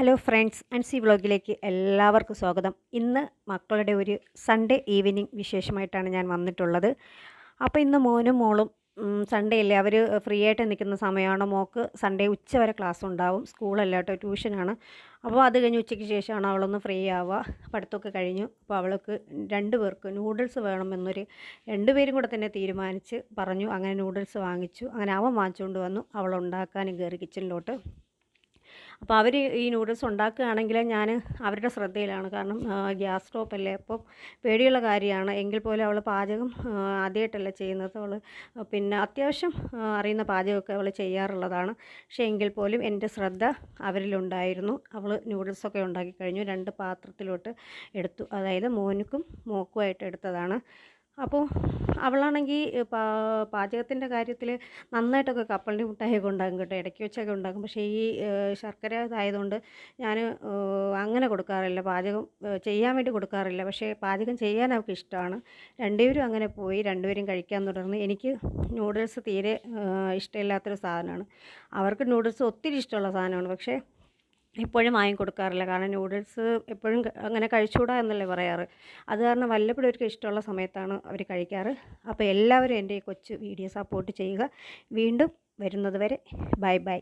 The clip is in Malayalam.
ഹലോ ഫ്രണ്ട്സ് അൻസി വ്ളോഗിലേക്ക് എല്ലാവർക്കും സ്വാഗതം. ഇന്ന് മക്കളുടെ ഒരു സൺഡേ ഈവനിങ് വിശേഷമായിട്ടാണ് ഞാൻ വന്നിട്ടുള്ളത്. അപ്പോൾ ഇന്ന് മോനും മോളും സൺഡേ അല്ലേ? അവർ ഫ്രീ ആയിട്ട് നിൽക്കുന്ന സമയമാണ്? മോക്ക് സൺഡേ ഉച്ച വരെ ക്ലാസ് ഉണ്ടാവും. സ്കൂളല്ല കേട്ടോ ട്യൂഷനാണ് അപ്പോൾ അത് കഴിഞ്ഞ് ഉച്ചയ്ക്ക് ശേഷമാണ് അവളൊന്ന് ഫ്രീ ആവുക. പഠിത്തമൊക്കെ കഴിഞ്ഞു. അപ്പോൾ അവൾക്ക് രണ്ട് പേർക്ക് നൂഡിൽസ് വേണമെന്നൊരു രണ്ടുപേരും കൂടെ തന്നെ തീരുമാനിച്ച് പറഞ്ഞു. അങ്ങനെ നൂഡിൽസ് വാങ്ങിച്ചു. അങ്ങനെ അവൻ വാങ്ങിച്ചുകൊണ്ട് വന്നു. അവളുണ്ടാക്കാനും കയറി കിച്ചണിലോട്ട് അപ്പോൾ അവർ ഈ നൂഡിൽസ് ഉണ്ടാക്കുകയാണെങ്കിൽ ഞാൻ അവരുടെ ശ്രദ്ധയിലാണ്. കാരണം ഗ്യാസ് സ്റ്റോപ്പല്ലേ അപ്പം പേടിയുള്ള കാര്യമാണ്. എങ്കിൽ പോലും അവൾ പാചകം ആദ്യമായിട്ടല്ല ചെയ്യുന്നത്. അവൾ പിന്നെ അത്യാവശ്യം അറിയുന്ന പാചകമൊക്കെ അവൾ ചെയ്യാറുള്ളതാണ്. പക്ഷേ എങ്കിൽ പോലും എന്റെ ശ്രദ്ധ അവരിലുണ്ടായിരുന്നു. അവൾ നൂഡിൽസൊക്കെ ഉണ്ടാക്കി കഴിഞ്ഞു. രണ്ട് പാത്രത്തിലോട്ട് എടുത്തു. അതായത് മോനുക്കും മോക്കുമായിട്ട് എടുത്തതാണ്. അപ്പോൾ അവളാണെങ്കിൽ പാചകത്തിന്റെ കാര്യത്തിൽ നന്നായിട്ടൊക്കെ കപ്പലിന്റെ മുട്ടായൊക്കെ ഉണ്ടാകും കേട്ടോ. ഇടയ്ക്ക് വെച്ചൊക്കെ ഉണ്ടാക്കും. പക്ഷേ ഈ ശർക്കര ഇതായതുകൊണ്ട് ഞാൻ അങ്ങനെ കൊടുക്കാറില്ല. പാചകം ചെയ്യാൻ വേണ്ടി കൊടുക്കാറില്ല. പക്ഷേ പാചകം ചെയ്യാൻ അവൾക്ക് ഇഷ്ടമാണ് രണ്ടുപേരും അങ്ങനെ പോയി രണ്ടുപേരും കഴിക്കാൻ തുടർന്ന് എനിക്ക് നൂഡിൽസ് തീരെ ഇഷ്ടമില്ലാത്തൊരു സാധനമാണ്. അവർക്ക് നൂഡിൽസ് ഒത്തിരി ഇഷ്ടമുള്ള സാധനമാണ്. പക്ഷേ എപ്പോഴും വാങ്ങി കൊടുക്കാറില്ല കാരണം നൂഡിൽസ് എപ്പോഴും അങ്ങനെ കഴിച്ചുകൂടാ എന്നല്ലേ പറയാറ്. അത് കാരണം വല്ലപ്പോഴും അവർക്ക് ഇഷ്ടമുള്ള സമയത്താണ് അവർ കഴിക്കാറ്. അപ്പോൾ എല്ലാവരും എന്റെ ഈ കൊച്ചു വീഡിയോ സപ്പോർട്ട് ചെയ്യുക. വീണ്ടും വരുന്നത് വരെ ബൈ ബൈ.